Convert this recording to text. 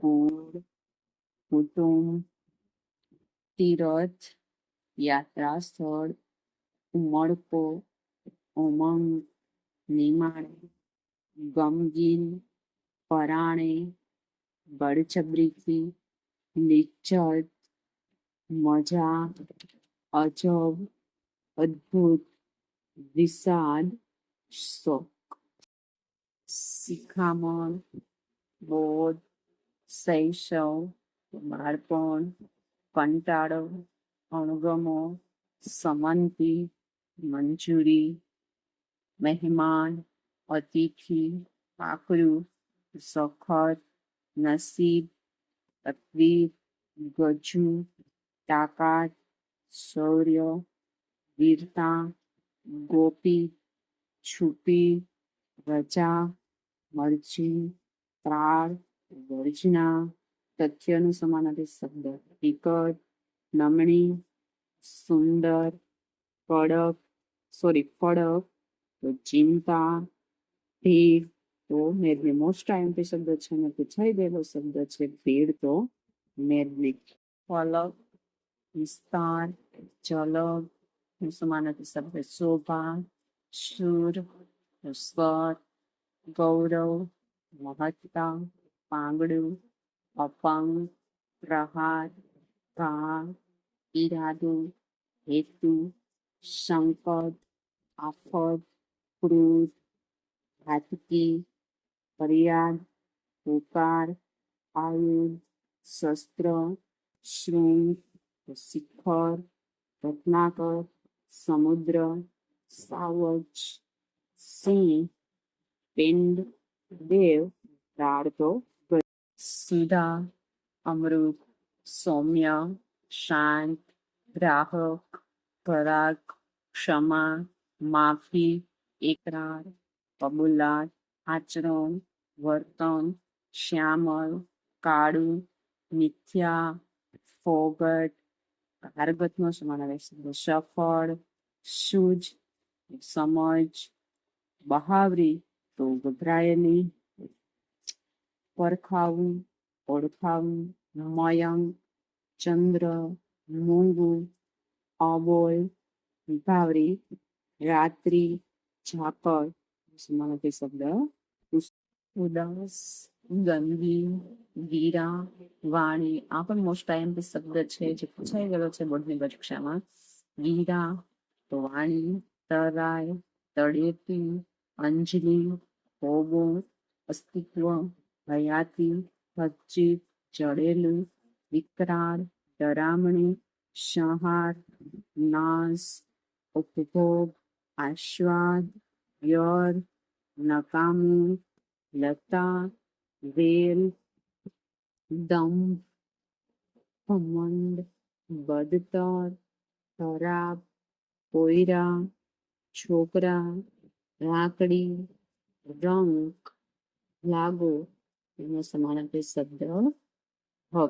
કુળ કુટુંબ તીરથ યાત્રા સ્થળ ઉમળકો ઉમંગ નિમાણે ગમગીન પરાણે બળછબરીથી લિચ્છત મજા અજબ અદ્ભુત વિષાદ શોક શિખામણ બોધ શૈશવ બાળપણ કંટાળો અણગમો સમંતી મંજૂરી મહેમાન અતિથિ આકરું સખત નસીબ તકદીર ગજુ તાકાત શૌર્ય વીરતા ગોપી છુપી રજા મરજી ત્રાળ વર્જના તથ્યનું સમાનાર્થી શબ્દ વિકટ નમણી સુંદર કડક સોરી ફડક તો ચિંતા ભીડ તો મેદની મોસ્ટ આઈએમપી શબ્દ છે અને પૂછાઈ ગયેલો શબ્દ છે ભીડ તો મેદની ફલક વિસ્તાર જલગ સમાનાર્થી શબ્દ શોભા શૂર સ્વર ગૌરવ મહત્તા પાંગડું અપંગ પ્રહાર ઘા ઈરાદો હેતુ સંકટ આફત ક્રોધ ઘાતકી ફરિયાદ પુકાર આયુધ શસ્ત્ર શૃંગ શિખર રત્નાકર સમુદ્ર સાવજ સિંહ પિંડ દેવ રાળતો સુધા અમૃત સૌમ્ય શાંત ગ્રાહક પરાગ ક્ષમા માફી એકરાર કબૂલાત આચરણ વર્તન શ્યામળ કાળું મિથ્યા ફોગટ કારગતનો સમાવેશ સફળ સૂજ સમજ બહાવરી તો ગભરાયેલી, પરખાવું ઓળખાવું મયંક ચંદ્ર મૂંગું અબોલ વિભાવરી રાત્રિ ઝાકળ સમાનાર્થી શબ્દ ઉદાસ ગંદી વીરા વાણી આ પણ મોસ્ટ આઈએમપી શબ્દ છે જે પૂછાઈ ગયેલો છે બોર્ડની પરીક્ષામાં વીરા તો વાણી તરાય તળેટી અંજલિ હોબો અસ્તિત્વ હયાતી હચ્ચિત જડેલું વિકરાળ ડરામણી સંહાર નાશ ઉપભોગ આસ્વાદ વ્યર નકામું લતા વેલ દમ ઘમંડ બદતર ખરાબ કોયરા છોકરા લાકડી રંગ લાગો समानार्थी शब्द हो